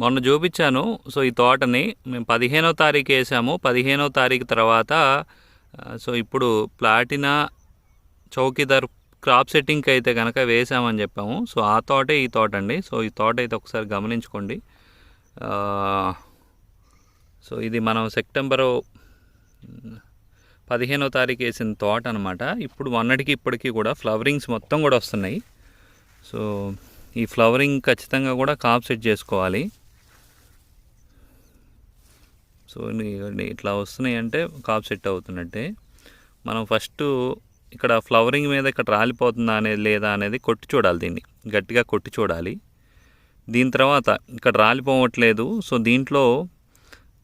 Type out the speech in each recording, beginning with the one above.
మొన్న చూపించాను. సో ఈ తోటని మేము పదిహేనో తారీఖు వేసాము. పదిహేనో తారీఖు తర్వాత సో ఇప్పుడు ప్లాటినా చౌకీదార్ క్రాప్ సెట్టింగ్కి అయితే కనుక వేసామని చెప్పాము. సో ఆ తోటే ఈ తోట అండి. సో ఈ తోట అయితే ఒకసారి గమనించుకోండి. సో ఇది మనం సెప్టెంబరు పదిహేనో తారీఖు వేసిన తోట అనమాట ఇప్పుడు మొన్నటికి ఇప్పటికీ కూడా ఫ్లవరింగ్స్ మొత్తం కూడా వస్తున్నాయి. సో ఈ ఫ్లవరింగ్ ఖచ్చితంగా కూడా కాప్ సెట్ చేసుకోవాలి. సో ఇట్లా వస్తున్నాయి అంటే కాప్ సెట్ అవుతున్నట్టే. మనం ఫస్ట్ ఇక్కడ ఫ్లవరింగ్ మీద ఇక్కడ రాలిపోతుందా అనేది లేదా అనేది కొట్టి చూడాలి దీన్ని. గట్టిగా కొట్టి చూడాలి. దీని తర్వాత ఇక్కడ రాలిపోవట్లేదు. సో దీంట్లో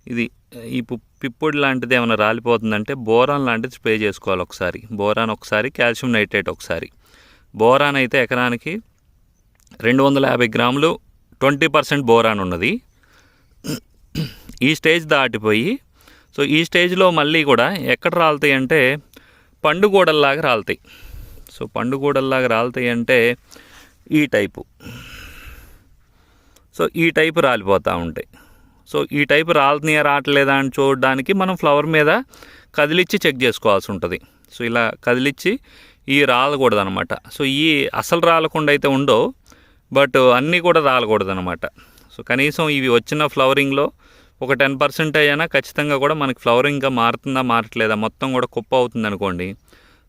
ఇది ఈ పు- పిప్పొడి లాంటిది ఏమైనా రాలిపోతుందంటే బోరాన్ లాంటిది స్ప్రే చేసుకోవాలి ఒకసారి. బోరాన్ ఒకసారి కాల్షియం నైట్రేట్ ఒకసారి. బోరాన్ అయితే ఎకరానికి రెండు వందల యాభై గ్రాములు ట్వంటీ పర్సెంట్ బోరాన్ ఉన్నది. ఈ స్టేజ్ దాటిపోయి సో ఈ స్టేజ్లో మళ్ళీ కూడా ఎక్కడ రాలుతాయి అంటే పండుగూడల్లాగా రాలుతాయి. సో పండుగూడల్లాగా రాలుతాయి అంటే ఈ టైపు. సో ఈ టైపు రాలిపోతూ ఉంటాయి. సో ఈ టైపు రాలుతున్నాయా రావట్లేదా అని చూడడానికి మనం ఫ్లవర్ మీద కదిలిచ్చి చెక్ చేసుకోవాల్సి ఉంటుంది. సో ఇలా కదిలిచ్చి ఈ రాలకూడదు అనమాట సో ఈ అసలు రాలకుండా అయితే ఉండవు బట్ అన్నీ కూడా రాలకూడదు అనమాట సో కనీసం ఇవి వచ్చిన ఫ్లవరింగ్లో ఒక టెన్ పర్సెంట్ అయినా ఖచ్చితంగా కూడా మనకి ఫ్లవరింగ్గా మారుతుందా మారట్లేదా? మొత్తం కూడా కుప్ప అవుతుంది అనుకోండి.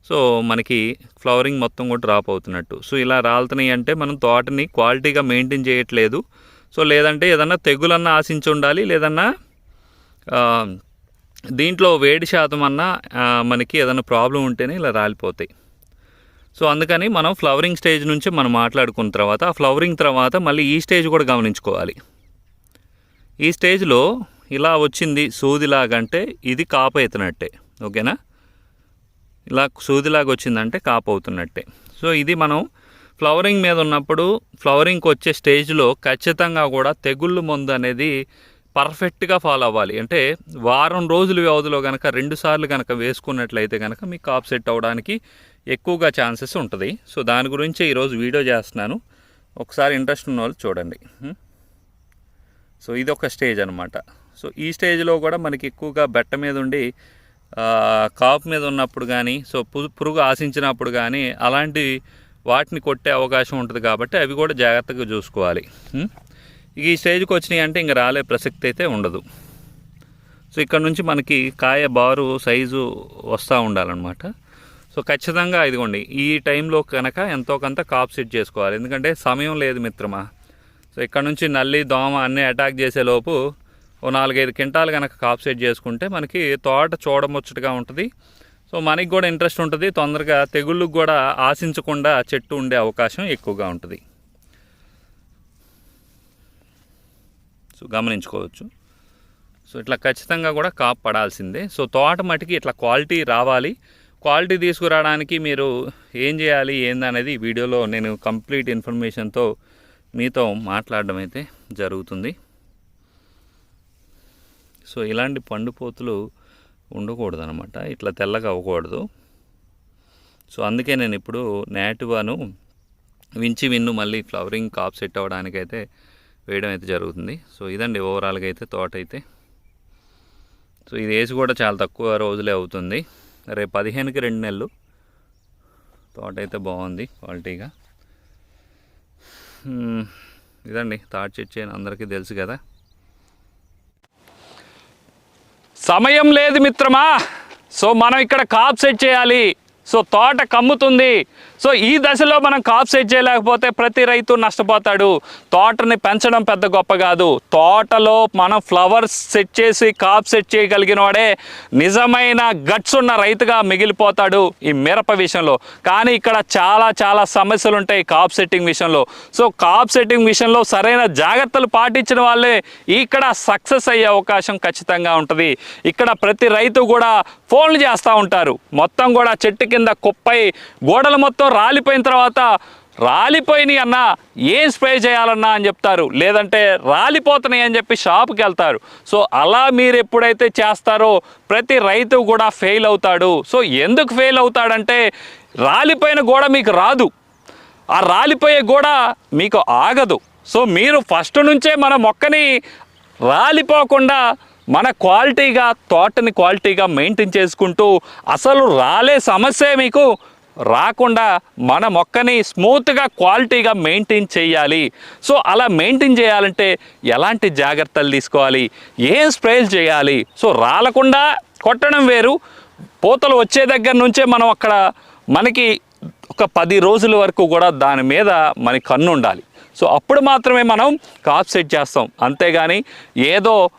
సో మనకి ఫ్లవరింగ్ మొత్తం కూడా డ్రాప్ అవుతున్నట్టు. సో ఇలా రాలుతున్నాయి అంటే మనం తోటని క్వాలిటీగా మెయింటైన్ చేయట్లేదు. సో లేదంటే ఏదన్నా తెగులన్నా ఆశించి ఉండాలి లేదన్నా దీంట్లో వేడి శాతం అన్నా మనకి ఏదైనా ప్రాబ్లం ఉంటేనే ఇలా రాలిపోతాయి. సో అందుకని మనం ఫ్లవరింగ్ స్టేజ్ నుంచి మనం మాట్లాడుకున్న తర్వాత ఆ ఫ్లవరింగ్ తర్వాత మళ్ళీ ఈ స్టేజ్ కూడా గమనించుకోవాలి. ఈ స్టేజ్లో ఇలా వచ్చింది సూదిలాగంటే ఇది కాపు అవుతున్నట్టే ఓకేనా? ఇలా సూదిలాగా వచ్చిందంటే కాపు అవుతున్నట్టే సో ఇది మనం ఫ్లవరింగ్ మీద ఉన్నప్పుడు ఫ్లవరింగ్కి వచ్చే స్టేజ్లో ఖచ్చితంగా కూడా తెగుళ్ళు మందు అనేది పర్ఫెక్ట్గా ఫాలో అవ్వాలి అంటే వారం రోజుల వ్యవధిలో కనుక రెండుసార్లు కనుక వేసుకున్నట్లయితే కనుక మీకు కాప్ సెట్ అవ్వడానికి ఎక్కువగా ఛాన్సెస్ ఉంటుంది. సో దాని గురించి ఈరోజు వీడియో చేస్తున్నాను. ఒకసారి ఇంట్రెస్ట్ ఉన్న వాళ్ళు చూడండి సో ఇది ఒక స్టేజ్ అనమాట సో ఈ స్టేజ్లో కూడా మనకి ఎక్కువగా బెట్ట మీద ఉండి కాపు మీద ఉన్నప్పుడు కానీ సో పురుగు ఆశించినప్పుడు కానీ అలాంటి వాటిని కొట్టే అవకాశం ఉంటుంది కాబట్టి అవి కూడా జాగ్రత్తగా చూసుకోవాలి. ఇక ఈ స్టేజ్కి వచ్చినాయి అంటే ఇంక రాలే ప్రసక్తి అయితే ఉండదు. సో ఇక్కడ నుంచి మనకి కాయ బారు సైజు వస్తూ ఉండాలన్నమాట. సో ఖచ్చితంగా ఇదిగోండి ఈ టైంలో కనుక ఎంతో కొంత కాప్ సెట్ చేసుకోవాలి. ఎందుకంటే సమయం లేదు మిత్రమా. సో ఇక్కడ నుంచి నల్లి దోమ అన్నీ అటాక్ చేసే లోపు ఓ నాలుగైదు క్వింటాలు కనుక కాప్ సెట్ చేసుకుంటే మనకి తోట చూడముచ్చటగా ఉంటుంది. సో మనకి కూడా ఇంట్రెస్ట్ ఉంటుంది. తొందరగా తెగుళ్ళకు కూడా ఆశించకుండా చెట్టు ఉండే అవకాశం ఎక్కువగా ఉంటుంది. సో గమనించుకోవచ్చు. సో ఇట్లా ఖచ్చితంగా కూడా కాప్ పడాల్సిందే సో తోట మటుకి ఇట్లా క్వాలిటీ రావాలి. క్వాలిటీ తీసుకురావడానికి మీరు ఏం చేయాలి ఏందనేది వీడియోలో నేను కంప్లీట్ ఇన్ఫర్మేషన్తో మీతో మాట్లాడడం అయితే జరుగుతుంది. సో ఇలాంటి పండుపోతులు ఉండకూడదు అనమాట ఇట్లా తెల్లగా అవ్వకూడదు. సో అందుకే నేను ఇప్పుడు నేటివాను వించి విన్ను మళ్ళీ ఫ్లవరింగ్ కాప్ సెట్ అవ్వడానికైతే వేయడం అయితే జరుగుతుంది. సో ఇదండి ఓవరాల్గా అయితే తోట అయితే. సో ఇది వేసి కూడా చాలా తక్కువ రోజులే అవుతుంది. రేపు పదిహేనుకి రెండు నెలలు తోట అయితే బాగుంది క్వాలిటీగా. ఇదండి తాటి చెట్టు అని అందరికీ తెలుసు కదా. సమయం లేదు మిత్రమా. సో మనం ఇక్కడ కాప్ సెట్ చేయాలి. సో తోట కమ్ముతుంది. సో ఈ దశలో మనం కాప్ సెట్ చేయలేకపోతే ప్రతి రైతు నష్టపోతాడు. తోటని పెంచడం పెద్ద గొప్ప కాదు. తోటలో మనం ఫ్లవర్స్ సెట్ చేసి కాప్ సెట్ చేయగలిగిన వాడే నిజమైన గట్స్ ఉన్న రైతుగా మిగిలిపోతాడు ఈ మిరప విషయంలో. కానీ ఇక్కడ చాలా చాలా సమస్యలు ఉంటాయి కాప్ సెట్టింగ్ విషయంలో. సో కాప్ సెట్టింగ్ విషయంలో సరైన జాగ్రత్తలు పాటించిన వాళ్ళే ఇక్కడ సక్సెస్ అయ్యే అవకాశం ఖచ్చితంగా ఉంటుంది. ఇక్కడ ప్రతి రైతు కూడా ఫోన్లు చేస్తూ ఉంటారు. మొత్తం కూడా చెట్టు కింద కుప్పై గోడలు మొత్తం రాలిపోయిన తర్వాత రాలిపోయినాయి అన్న ఏం స్ప్రే చేయాలన్నా అని చెప్తారు. లేదంటే రాలిపోతున్నాయి అని చెప్పి షాప్కి వెళ్తారు. సో అలా మీరు ఎప్పుడైతే చేస్తారో ప్రతి రైతు కూడా ఫెయిల్ అవుతాడు. సో ఎందుకు ఫెయిల్ అవుతాడంటే రాలిపోయిన గోడ మీకు రాదు. ఆ రాలిపోయే గోడ మీకు ఆగదు. సో మీరు ఫస్ట్ నుంచే మన మొక్కని రాలిపోకుండా మన క్వాలిటీగా తోటని క్వాలిటీగా మెయింటైన్ చేసుకుంటూ అసలు రాలే సమస్య మీకు. రాకుండా మన మొక్కని స్మూత్గా క్వాలిటీగా మెయింటైన్ చేయాలి. సో అలా మెయింటైన్ చేయాలంటే ఎలాంటి జాగ్రత్తలు తీసుకోవాలి? ఏం స్ప్రేలు చేయాలి? సో రాలకుండా కొట్టడం వేరు. పూతలు వచ్చే దగ్గర నుంచే మనం అక్కడ మనకి ఒక పది రోజుల వరకు కూడా దాని మీద మన కన్ను ఉండాలి. సో అప్పుడు మాత్రమే మనం కాప్ సెట్ చేస్తాం. అంతేగాని ఏదో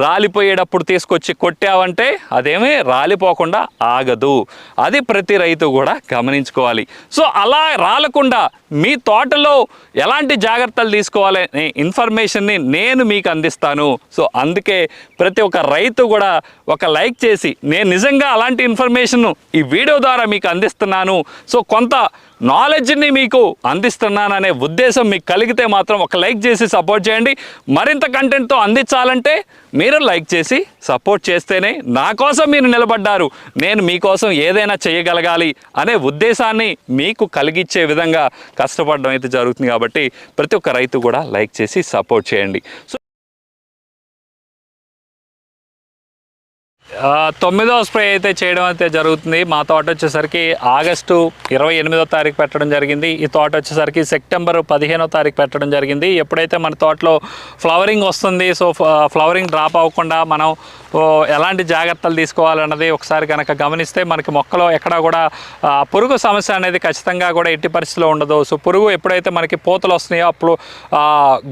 రాలిపోయేటప్పుడు తీసుకొచ్చి కొట్టావంటే అదేమీ రాలిపోకుండా ఆగదు. అది ప్రతి రైతు కూడా గమనించుకోవాలి. సో అలా రాలకుండా మీ తోటలో ఎలాంటి జాగ్రత్తలు తీసుకోవాలనే ఇన్ఫర్మేషన్ని నేను మీకు అందిస్తాను. సో అందుకే ప్రతి ఒక్క రైతు కూడా ఒక లైక్ చేసి నేను నిజంగా అలాంటి ఇన్ఫర్మేషన్ ఈ వీడియో ద్వారా మీకు అందిస్తున్నాను. సో కొంత నాలెడ్జ్ని మీకు అందిస్తున్నాననే ఉద్దేశం మీకు కలిగితే మాత్రం ఒక లైక్ చేసి సపోర్ట్ చేయండి. మరింత కంటెంట్తో అందించాలంటే మీరు లైక్ చేసి సపోర్ట్ చేస్తేనే నా కోసం మీరు నిలబడ్డారు. నేను మీకోసం ఏదైనా చేయగలగాలి అనే ఉద్దేశాన్ని మీకు కలిగించే విధంగా కష్టపడడం అయితే జరుగుతుంది కాబట్టి ప్రతి ఒక్క రైతు కూడా లైక్ చేసి సపోర్ట్ చేయండి. సో తొమ్మిదవ స్ప్రే అయితే చేయడం అయితే జరుగుతుంది. మా తోట వచ్చేసరికి ఆగస్టు ఇరవై ఎనిమిదో తారీఖు పెట్టడం జరిగింది. ఈ తోట వచ్చేసరికి సెప్టెంబర్ పదిహేనో తారీఖు పెట్టడం జరిగింది. ఎప్పుడైతే మన తోటలో ఫ్లవరింగ్ వస్తుంది సో ఫ్లవరింగ్ డ్రాప్ అవ్వకుండా మనం ఎలాంటి జాగ్రత్తలు తీసుకోవాలన్నది ఒకసారి కనుక గమనిస్తే మనకి మొక్కలో ఎక్కడా కూడా పురుగు సమస్య అనేది ఖచ్చితంగా కూడా ఎట్టి పరిస్థితిలో ఉండదు. సో పురుగు ఎప్పుడైతే మనకి పూతలు వస్తున్నాయో అప్పుడు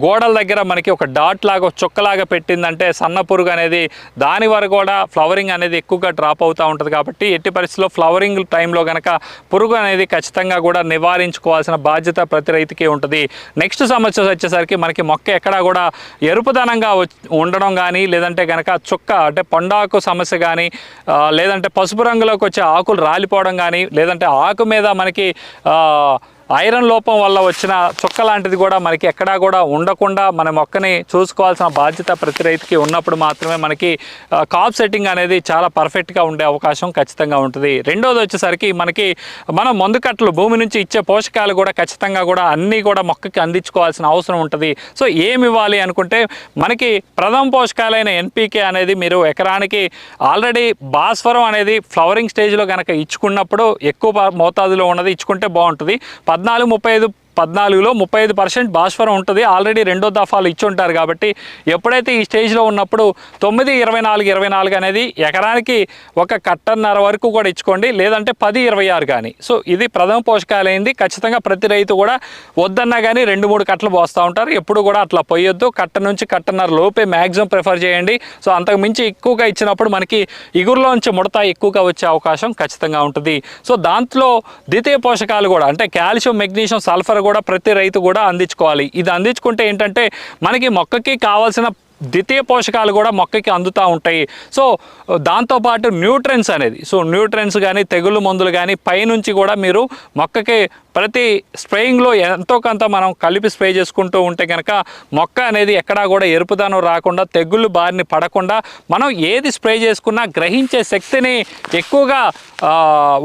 గోడల దగ్గర మనకి ఒక డాట్ లాగా చుక్కలాగా పెట్టిందంటే సన్న పురుగు అనేది దాని వరకు కూడా ఫ్లవర్ ఫ్లవరింగ్ అనేది ఎక్కువగా డ్రాప్ అవుతూ ఉంటుంది కాబట్టి ఎట్టి పరిస్థితిలో ఫ్లవరింగ్ టైంలో కనుక పురుగు అనేది ఖచ్చితంగా కూడా నివారించుకోవాల్సిన బాధ్యత ప్రతి రైతుకి ఉంటుంది. నెక్స్ట్ సమస్య వచ్చేసరికి మనకి మొక్క ఎక్కడా కూడా ఎరుపుదనంగా ఉండడం కానీ లేదంటే కనుక చుక్క అంటే పండాకు సమస్య కానీ లేదంటే పసుపు రంగులోకి వచ్చే ఆకులు రాలిపోవడం కానీ లేదంటే ఆకు మీద మనకి ఐరన్ లోపం వల్ల వచ్చిన చుక్క లాంటిది కూడా మనకి ఎక్కడా కూడా ఉండకుండా మన మొక్కని చూసుకోవాల్సిన బాధ్యత ప్రతి రైతుకి ఉన్నప్పుడు మాత్రమే మనకి కాప్ సెట్టింగ్ అనేది చాలా పర్ఫెక్ట్గా ఉండే అవకాశం ఖచ్చితంగా ఉంటుంది. రెండోది వచ్చేసరికి మనకి మనం మందుకట్లు భూమి నుంచి ఇచ్చే పోషకాలు కూడా ఖచ్చితంగా కూడా అన్నీ కూడా మొక్కకి అందించుకోవాల్సిన అవసరం ఉంటుంది. సో ఏమి ఇవ్వాలి అనుకుంటే మనకి ప్రథమ పోషకాలైన ఎన్పీకే అనేది మీరు ఎకరానికి ఆల్రెడీ భాస్వరం అనేది ఫ్లవరింగ్ స్టేజ్లో కనుక ఇచ్చుకున్నప్పుడు ఎక్కువ మోతాదులో ఉన్నది ఇచ్చుకుంటే బాగుంటుంది. పద్నాలుగు ముప్పై ఐదు పద్నాలుగులో ముప్పై ఐదు పర్సెంట్ భాస్వరం ఉంటుంది. ఆల్రెడీ రెండో దఫాలు ఇచ్చి ఉంటారు కాబట్టి ఎప్పుడైతే ఈ స్టేజ్లో ఉన్నప్పుడు తొమ్మిది ఇరవై నాలుగు ఇరవై నాలుగు అనేది ఎకరానికి ఒక కట్టన్నర వరకు కూడా ఇచ్చుకోండి. లేదంటే పది ఇరవై ఆరు కానీ. సో ఇది ప్రథమ పోషకాలైంది. ఖచ్చితంగా ప్రతి రైతు కూడా వద్దన్నా కానీ రెండు మూడు కట్టలు పోస్తూ ఉంటారు. ఎప్పుడు కూడా అట్లా పోయొద్దు. కట్ట నుంచి కట్టన్నర లోపే మ్యాక్సిమం ప్రిఫర్ చేయండి. సో అంతకు మించి ఎక్కువగా ఇచ్చినప్పుడు మనకి ఇగురులోంచి ముడత ఎక్కువగా వచ్చే అవకాశం ఖచ్చితంగా ఉంటుంది. సో దాంట్లో ద్వితీయ పోషకాలు కూడా అంటే కాల్షియం మెగ్నీషియం సల్ఫర్ కూడా కూడా ప్రతి రైతు కూడా అందించుకోవాలి. ఇది అందించుకుంటే ఏంటంటే మనకి మొక్కకి కావాల్సిన ద్వితీయ పోషకాలు కూడా మొక్కకి అందుతూ ఉంటాయి. సో దాంతోపాటు న్యూట్రెన్స్ అనేది. సో న్యూట్రెన్స్ కానీ తెగులు మందులు కానీ పైనుంచి కూడా మీరు మొక్కకి ప్రతి స్ప్రేయింగ్లో ఎంతో కొంత మనం కలిపి స్ప్రే చేసుకుంటూ ఉంటే కనుక మొక్క అనేది ఎక్కడా కూడా ఎరుపుదనం రాకుండా తెగుళ్ళు బారిని పడకుండా మనం ఏది స్ప్రే చేసుకున్నా గ్రహించే శక్తిని ఎక్కువగా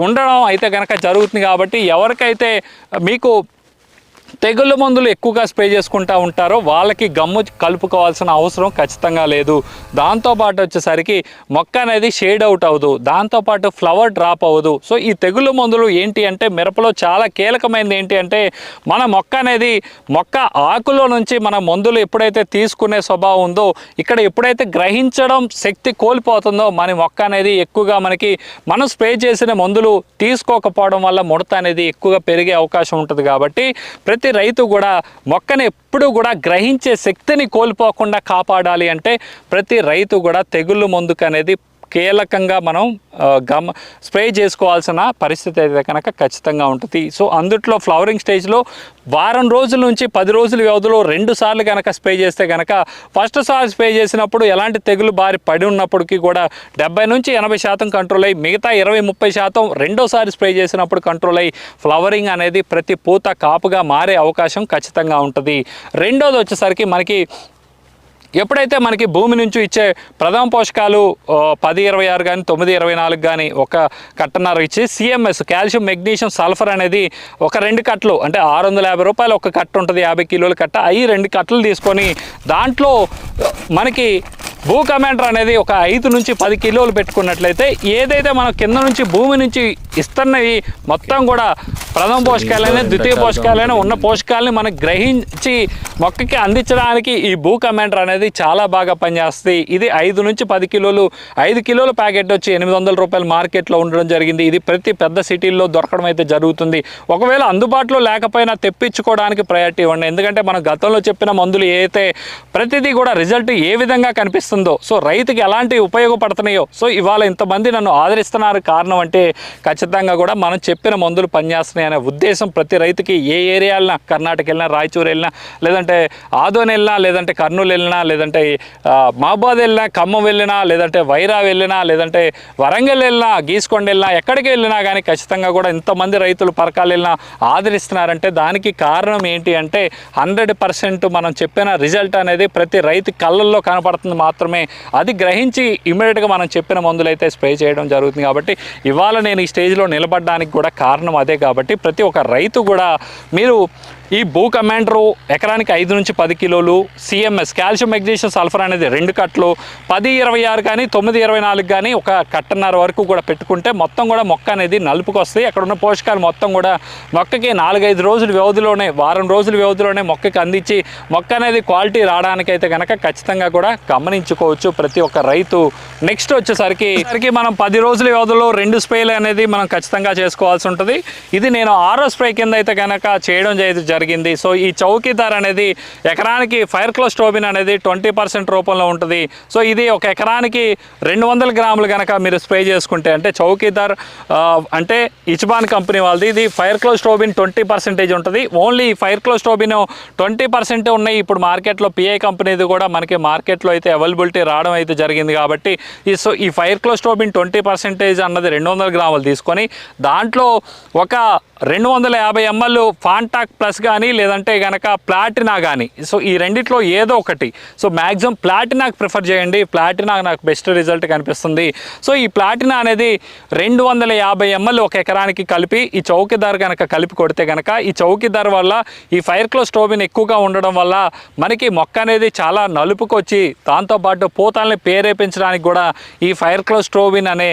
ఉండడం అయితే కనుక జరుగుతుంది కాబట్టి ఎవరికైతే మీకు తెగుళ్ళ మందులు ఎక్కువగా స్ప్రే చేసుకుంటూ ఉంటారో వాళ్ళకి గమ్ము కలుపుకోవాల్సిన అవసరం ఖచ్చితంగా లేదు. దాంతోపాటు వచ్చేసరికి మొక్క అనేది షేడ్ అవుట్ అవ్వదు. దాంతోపాటు ఫ్లవర్ డ్రాప్ అవ్వదు. సో ఈ తెగుళ్ళ మందులు ఏంటి అంటే మిరపలో చాలా కీలకమైనది ఏంటి అంటే మన మొక్క అనేది మొక్క ఆకులో నుంచి మన మందులు ఎప్పుడైతే తీసుకునే స్వభావం ఉందో ఇక్కడ ఎప్పుడైతే గ్రహించడం శక్తి కోల్పోతుందో మన మొక్క అనేది ఎక్కువగా మనకి మనం స్ప్రే చేసిన మందులు తీసుకోకపోవడం వల్ల ముడత అనేది ఎక్కువగా పెరిగే అవకాశం ఉంటుంది. కాబట్టి ప్రతి రైతు కూడా మొక్కను ఎప్పుడు కూడా గ్రహించే శక్తిని కోల్పోకుండా కాపాడాలి అంటే ప్రతి రైతు కూడా తెగుళ్ళు మందుకు అనేది కీలకంగా మనం గమ స్ప్రే చేసుకోవాల్సిన పరిస్థితి అయితే కనుక ఖచ్చితంగా ఉంటుంది. సో అందుట్లో ఫ్లవరింగ్ స్టేజ్లో వారం రోజుల నుంచి పది రోజుల వ్యవధిలో రెండు సార్లు కనుక స్ప్రే చేస్తే కనుక ఫస్ట్ సార్ స్ప్రే చేసినప్పుడు ఎలాంటి తెగులు బారి పడి ఉన్నప్పటికీ కూడా డెబ్బై నుంచి ఎనభై శాతం కంట్రోల్ అయ్యి మిగతా ఇరవై ముప్పై శాతం రెండోసారి స్ప్రే చేసినప్పుడు కంట్రోల్ అయ్యి ఫ్లవరింగ్ అనేది ప్రతి పూత కాపుగా మారే అవకాశం ఖచ్చితంగా ఉంటుంది. రెండోది వచ్చేసరికి మనకి ఎప్పుడైతే మనకి భూమి నుంచి ఇచ్చే ప్రథమ పోషకాలు పది ఇరవై ఆరు కానీ తొమ్మిది ఇరవై నాలుగు కానీ ఒక కట్టన్నర ఇచ్చి సిఎంఎస్ కాల్షియం మెగ్నీషియం సల్ఫర్ అనేది ఒక రెండు కట్టలు అంటే ఆరు వందల యాభై రూపాయలు ఒక కట్ట ఉంటుంది యాభై కిలోల కట్ట అవి రెండు కట్టలు తీసుకొని దాంట్లో మనకి భూ కమాండర్ అనేది ఒక ఐదు నుంచి పది కిలోలు పెట్టుకున్నట్లయితే ఏదైతే మనం కింద నుంచి భూమి నుంచి ఇస్తున్నవి మొత్తం కూడా ప్రథమ పోషకాలైనా ద్వితీయ పోషకాలైనా ఉన్న పోషకాలని మనం గ్రహించి మొక్కకి అందించడానికి ఈ భూ కమాండర్ అనేది చాలా బాగా పనిచేస్తుంది. ఇది ఐదు నుంచి పది కిలోలు ఐదు కిలోల ప్యాకెట్ వచ్చి ఎనిమిది వందల రూపాయలు మార్కెట్లో ఉండడం జరిగింది. ఇది ప్రతి పెద్ద సిటీల్లో దొరకడం అయితే జరుగుతుంది. ఒకవేళ అందుబాటులో లేకపోయినా తెప్పించుకోవడానికి ప్రయారిటీ ఇవ్వండి. ఎందుకంటే మనం గతంలో చెప్పిన మందులు ఏదైతే ప్రతిదీ కూడా రిజల్ట్ ఏ విధంగా కనిపిస్తుంది సో రైతుకి ఎలాంటి ఉపయోగపడుతున్నాయో. సో ఇవాళ ఇంతమంది నన్ను ఆదరిస్తున్నారు. కారణం అంటే ఖచ్చితంగా కూడా మనం చెప్పిన మందులు పనిచేస్తున్నాయి అనే ఉద్దేశం ప్రతి రైతుకి ఏ ఏరియా వెళ్ళినా కర్ణాటక వెళ్ళినా రాయచూరు వెళ్ళినా లేదంటే ఆదోని వెళ్ళినా లేదంటే కర్నూలు వెళ్ళినా లేదంటే ఆ, మహబాద్ వెళ్ళినా ఖమ్మం వెళ్ళినా లేదంటే వైరా వెళ్ళినా లేదంటే వరంగల్ వెళ్ళినా గీసుకొండ వెళ్ళినా ఎక్కడికి వెళ్ళినా కానీ ఖచ్చితంగా కూడా ఇంతమంది రైతులు పరకాలు వెళ్ళినా ఆదరిస్తున్నారంటే దానికి కారణం ఏంటి అంటే హండ్రెడ్ పర్సెంట్ మనం చెప్పిన రిజల్ట్ అనేది ప్రతి రైతు కళ్ళల్లో కనపడుతుంది మాత్రమే. అది గ్రహించి ఇమీడియట్గా మనం చెప్పిన మందులు అయితే స్ప్రే చేయడం జరుగుతుంది కాబట్టి ఇవాళ నేను ఈ స్టేజ్లో నిలబడడానికి కూడా కారణం అదే కాబట్టి ప్రతి ఒక్క రైతు కూడా మీరు ఈ భూ కమాండరు ఎకరానికి ఐదు నుంచి పది కిలోలు సిఎంఎస్ కాల్షియం మెగ్నీషియం సల్ఫర్ అనేది రెండు కట్టలు పది ఇరవై ఆరు కానీ తొమ్మిది ఇరవై నాలుగు కానీ ఒక కట్టన్నర వరకు కూడా పెట్టుకుంటే మొత్తం కూడా మొక్క అనేది నలుపుకు వస్తాయి. అక్కడ ఉన్న పోషకాలు మొత్తం కూడా మొక్కకి నాలుగైదు రోజుల వ్యవధిలోనే వారం రోజుల వ్యవధిలోనే మొక్కకి అందించి మొక్క అనేది క్వాలిటీ రావడానికైతే కనుక ఖచ్చితంగా కూడా గమనించుకోవచ్చు ప్రతి ఒక్క రైతు. నెక్స్ట్ వచ్చేసరికి సరికి మనం పది రోజుల వ్యవధిలో రెండు స్ప్రేలు అనేది మనం ఖచ్చితంగా చేసుకోవాల్సి ఉంటుంది. ఇది నేను ఆరో స్ప్రే కింద అయితే కనుక చేయడం జరిగింది జరిగింది సో ఈ చౌకీదార్ అనేది ఎకరానికి ఫైర్ క్లోస్టోబిన్ అనేది ట్వంటీ పర్సెంట్ రూపంలో ఉంటుంది. సో ఇది ఒక ఎకరానికి రెండు వందల గ్రాములు కనుక మీరు స్ప్రే చేసుకుంటే అంటే చౌకీదార్ అంటే ఇచ్బాన్ కంపెనీ వాళ్ళది ఇది ఫైర్ క్లోస్టోబిన్ ట్వంటీ పర్సెంటేజ్ ఉంటుంది. Only pyraclostrobin twenty percent ఉన్నాయి. ఇప్పుడు మార్కెట్లో పిఐ కంపెనీది కూడా మనకి మార్కెట్లో అయితే అవైలబిలిటీ రావడం అయితే జరిగింది కాబట్టి ఈ సో ఈ ఫైర్ క్లోస్టోబిన్ ట్వంటీ పర్సెంటేజ్ అన్నది రెండు వందల గ్రాములు తీసుకొని దాంట్లో ఒక రెండు వందల యాభై ఎంఎల్ ఫాంటాక్ ప్లస్ కానీ లేదంటే కనుక ప్లాటినా కానీ సో ఈ రెండిట్లో ఏదో ఒకటి. సో మ్యాక్సిమం ప్లాటినాకి ప్రిఫర్ చేయండి. ప్లాటినా నాకు బెస్ట్ రిజల్ట్ కనిపిస్తుంది. సో ఈ ప్లాటినా అనేది రెండు వందల యాభై ఎంఎల్ ఒక ఎకరానికి కలిపి ఈ చౌకీదార్ కనుక కలిపి కొడితే కనుక ఈ చౌకీదార్ వల్ల ఈ ఫైర్ క్లో స్టోబిన్ ఎక్కువగా ఉండడం వల్ల మనకి మొక్క అనేది చాలా నలుపుకొచ్చి దాంతోపాటు పూతల్ని పేరేపించడానికి కూడా ఈ ఫైర్ క్లో స్టోబిన్ అనే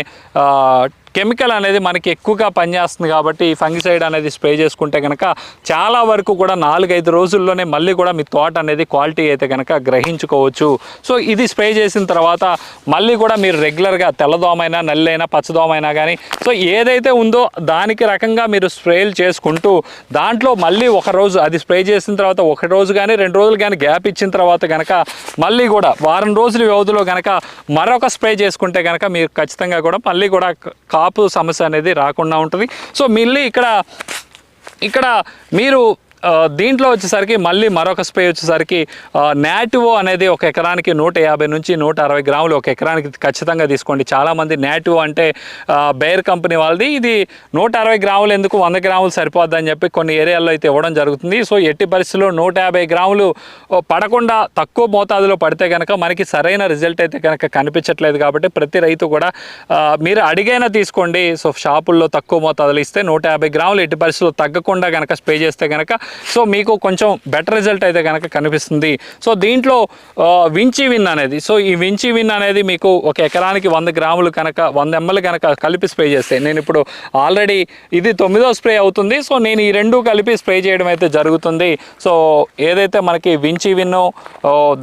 కెమికల్ అనేది మనకి ఎక్కువగా పనిచేస్తుంది కాబట్టి ఈ ఫంగిసైడ్ అనేది స్ప్రే చేసుకుంటే కనుక చాలా వరకు కూడా నాలుగైదు రోజుల్లోనే మళ్ళీ కూడా మీ తోట అనేది క్వాలిటీ అయితే కనుక గ్రహించుకోవచ్చు. సో ఇది స్ప్రే చేసిన తర్వాత మళ్ళీ కూడా మీరు రెగ్యులర్గా తెల్లదోమైనా నల్లైనా పచ్చదోమైనా కానీ సో ఏదైతే ఉందో దానికి రకంగా మీరు స్ప్రేలు చేసుకుంటూ దాంట్లో మళ్ళీ ఒక రోజు అది స్ప్రే చేసిన తర్వాత ఒక రోజు కానీ రెండు రోజులు కానీ గ్యాప్ ఇచ్చిన తర్వాత కనుక మళ్ళీ కూడా వారం రోజుల వ్యవధిలో కనుక మరొక స్ప్రే చేసుకుంటే కనుక మీరు ఖచ్చితంగా కూడా మళ్ళీ కూడా కాపు సమస్య అనేది రాకుండా ఉంటుంది. సో మిల్లి ఇక్కడ ఇక్కడ మీరు దీంట్లో వచ్చేసరికి మళ్ళీ మరొక స్ప్రే వచ్చేసరికి నాటివో అనేది ఒక ఎకరానికి నూట యాభై నుంచి నూట అరవై గ్రాములు ఒక ఎకరానికి ఖచ్చితంగా తీసుకోండి. చాలామంది నాటివో అంటే బేర్ కంపెనీ వాళ్ళది. ఇది నూట అరవై గ్రాములు ఎందుకు వంద గ్రాములు సరిపోద్ది అని చెప్పి కొన్ని ఏరియాల్లో అయితే ఇవ్వడం జరుగుతుంది. సో ఎట్టి పరిస్థితుల్లో నూట యాభై గ్రాములు పడకుండా తక్కువ మోతాదులో పడితే కనుక మనకి సరైన రిజల్ట్ అయితే కనుక కనిపించట్లేదు కాబట్టి ప్రతి రైతు కూడా మీరు అడిగైనా తీసుకోండి. సో షాపుల్లో తక్కువ మోతాదులో ఇస్తే నూట యాభై గ్రాములు ఎట్టి పరిస్థితుల్లో తగ్గకుండా కనుక స్ప్రే చేస్తే కనుక సో మీకు కొంచెం బెటర్ రిజల్ట్ అయితే కనుక కనిపిస్తుంది. సో దీంట్లో వించి విన్ అనేది సో ఈ వించి విన్ అనేది మీకు ఒక ఎకరానికి వంద గ్రాములు కనుక వంద ఎంఎల్ కనుక కలిపి స్ప్రే చేస్తే నేను ఇప్పుడు ఆల్రెడీ ఇది తొమ్మిదో స్ప్రే అవుతుంది. సో నేను ఈ రెండు కలిపి స్ప్రే చేయడం అయితే జరుగుతుంది. సో ఏదైతే మనకి వించి విన్ను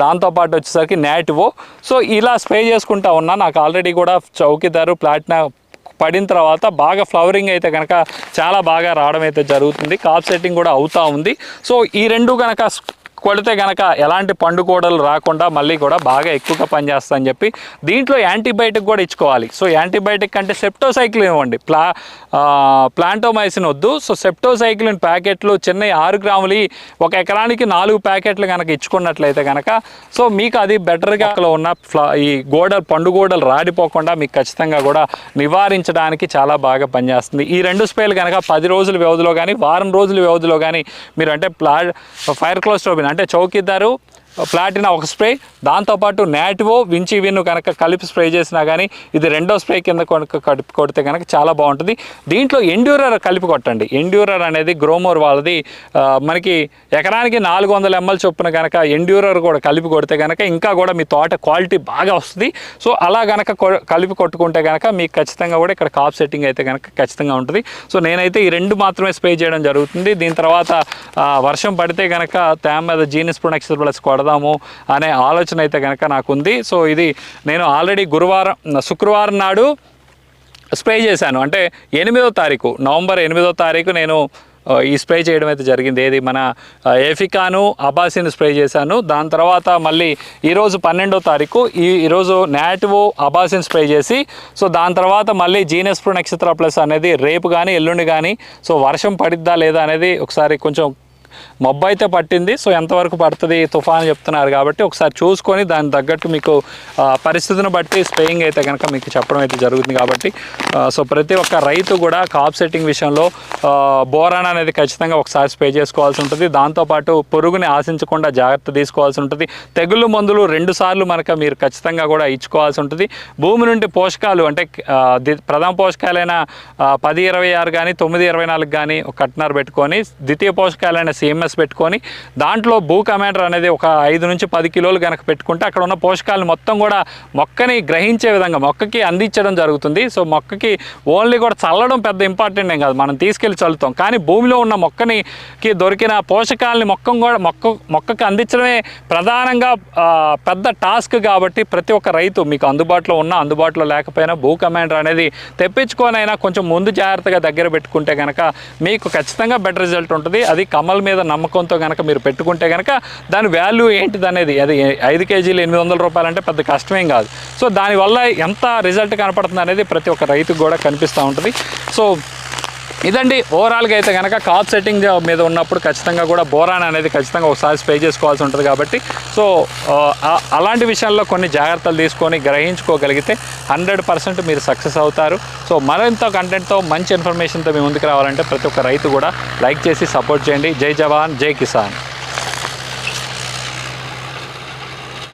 దాంతోపాటు వచ్చేసరికి నాటివో సో ఇలా స్ప్రే చేసుకుంటా ఉన్నా నాకు ఆల్రెడీ కూడా చౌకీదారు ప్లాట్నా పడిన తర్వాత బాగా ఫ్లవరింగ్ అయితే కనుక చాలా బాగా రావడం అయితే జరుగుతుంది. కాప్ సెట్టింగ్ కూడా అవుతూ ఉంది. సో ఈ రెండు కనుక కొడితే కనుక ఎలాంటి పండుకోడలు రాకుండా మళ్ళీ కూడా బాగా ఎక్కువగా పనిచేస్తా అని చెప్పి దీంట్లో యాంటీబయాటిక్ కూడా ఇచ్చుకోవాలి. సో యాంటీబయాటిక్ అంటే సెప్టోసైక్లిన్ ఇవ్వండి. ప్లా ప్లాంటోమైసిన్ వద్దు. సో సెప్టోసైక్లిన్ ప్యాకెట్లు చిన్న ఆరు గ్రాములు ఒక ఎకరానికి నాలుగు ప్యాకెట్లు కనుక ఇచ్చుకున్నట్లయితే కనుక సో మీకు అది బెటర్గా అక్కడ ఉన్న ఫ్లా ఈ గోడలు పండు గోడలు రాడిపోకుండా మీకు ఖచ్చితంగా కూడా నివారించడానికి చాలా బాగా పనిచేస్తుంది. ఈ రెండు స్ప్రేలు కనుక పది రోజుల వ్యవధిలో కానీ వారం రోజుల వ్యవధిలో కానీ మీరు అంటే ప్లా ఫైర్ క్లోస్ట్రోబిన్ అంటే చౌకీదారు ప్లాటినా ఒక స్ప్రే. దాంతోపాటు నాటివో వించి విన్ను కనుక కలిపి స్ప్రే చేసినా కానీ ఇది రెండో స్ప్రే కింద కనుక కలిపి కొడితే కనుక చాలా బాగుంటుంది. దీంట్లో ఎండ్యూరర్ కలిపి కొట్టండి. ఎండ్యూరర్ అనేది గ్రోమోర్ వాళ్ళది. మనకి ఎకరానికి నాలుగు వందల ఎంఎల్ చొప్పున కనుక ఎండ్యూరర్ కూడా కలిపి కొడితే కనుక ఇంకా కూడా మీ తోట క్వాలిటీ బాగా వస్తుంది. సో అలా కనుక కలిపి కొట్టుకుంటే కనుక మీకు ఖచ్చితంగా కూడా ఇక్కడ కాప్ సెట్టింగ్ అయితే కనుక ఖచ్చితంగా ఉంటుంది. సో నేనైతే ఈ రెండు మాత్రమే స్ప్రే చేయడం జరుగుతుంది. దీని తర్వాత వర్షం పడితే కనుక తేమ మీద జీనిస్ ప్రొడక్షన్ ప్లస్ కొడదాము అనే ఆలోచన అయితే కనుక నాకు ఉంది సో ఇది నేను ఆల్రెడీ గురువారం శుక్రవారం నాడు స్ప్రే చేశాను. అంటే ఎనిమిదో తారీఖు నవంబర్ ఎనిమిదో తారీఖు నేను ఈ స్ప్రే చేయడం అయితే జరిగింది. ఏది మన ఏఫికాను ఎఫికాను అబాసిన్ స్ప్రే చేశాను. దాని తర్వాత మళ్ళీ ఈరోజు పన్నెండో తారీఖు ఈ ఈరోజు నాటివో అబాసిన్ స్ప్రే చేసి సో దాని తర్వాత మళ్ళీ జీనస్ ప్రో నక్షత్ర ప్లస్ అనేది రేపు కానీ ఎల్లుండి కానీ సో వర్షం పడిద్దా లేదా అనేది ఒకసారి కొంచెం మబ్బు అయితే పట్టింది సో ఎంతవరకు పడుతుంది తుఫాన్ చెప్తున్నారు కాబట్టి ఒకసారి చూసుకొని దాని తగ్గట్టు మీకు పరిస్థితిని బట్టి స్ప్రేయింగ్ అయితే కనుక మీకు చెప్పడం అయితే జరుగుతుంది కాబట్టి సో ప్రతి ఒక్క రైతు కూడా కాప్ సెట్టింగ్ విషయంలో బోరాన్ అనేది ఖచ్చితంగా ఒకసారి స్ప్రే చేసుకోవాల్సి ఉంటుంది. దాంతోపాటు పురుగుని ఆశించకుండా జాగ్రత్త తీసుకోవాల్సి ఉంటుంది. తెగుళ్ళు మందులు రెండు సార్లు మనక మీరు ఖచ్చితంగా కూడా ఇచ్చుకోవాల్సి ఉంటుంది. భూమి నుండి పోషకాలు అంటే ప్రధాన పోషకాలైన పది ఇరవై ఆరు కానీ తొమ్మిది ఇరవై నాలుగు కానీ ఒక కట్నర్ పెట్టుకొని ద్వితీయ పోషకాలైన సిఎంఎస్ పెట్టుకొని దాంట్లో భూ కమాండర్ అనేది ఒక ఐదు నుంచి పది కిలోలు కనుక పెట్టుకుంటే అక్కడ ఉన్న పోషకాలను మొత్తం కూడా మొక్కని గ్రహించే విధంగా మొక్కకి అందించడం జరుగుతుంది. సో మొక్కకి ఓన్లీ కూడా చల్లడం పెద్ద ఇంపార్టెంట్ ఏం కాదు. మనం తీసుకెళ్ళి చల్లుతాం. కానీ భూమిలో ఉన్న మొక్కనికి దొరికిన పోషకాలని మొక్క కూడా మొక్క మొక్కకి అందించడమే ప్రధానంగా పెద్ద టాస్క్ కాబట్టి ప్రతి ఒక్క రైతు మీకు అందుబాటులో ఉన్న అందుబాటులో లేకపోయినా భూ కమాండర్ అనేది తెప్పించుకొనైనా కొంచెం ముందు జాగ్రత్తగా దగ్గర పెట్టుకుంటే కనుక మీకు ఖచ్చితంగా బెటర్ రిజల్ట్ ఉంటుంది. అది కమల్ మీద నమ్మకంతో కనుక మీరు పెట్టుకుంటే కనుక దాని వాల్యూ ఏంటిది అనేది అది ఐదు కేజీలు ఎనిమిది వందల రూపాయలు అంటే పెద్ద కష్టమేం కాదు. సో దానివల్ల ఎంత రిజల్ట్ కనపడుతుంది అనేది ప్రతి ఒక్క రైతుకు కూడా కనిపిస్తూ ఉంటుంది. సో ఇదండి ఓవరాల్గా అయితే కనుక కాప్ సెట్టింగ్ మీద ఉన్నప్పుడు ఖచ్చితంగా కూడా బోరాన్ అనేది ఖచ్చితంగా ఒకసారి స్ప్రే చేసుకోవాల్సి ఉంటుంది కాబట్టి. సో అలాంటి విషయాల్లో కొన్ని జాగ్రత్తలు తీసుకొని గ్రహించుకోగలిగితే హండ్రెడ్ పర్సెంట్ మీరు సక్సెస్ అవుతారు. సో మరింత కంటెంట్తో మంచి ఇన్ఫర్మేషన్తో మీ ముందుకు రావాలంటే ప్రతి ఒక్క రైతు కూడా లైక్ చేసి సపోర్ట్ చేయండి. జై జవాన్ జై కిసాన్.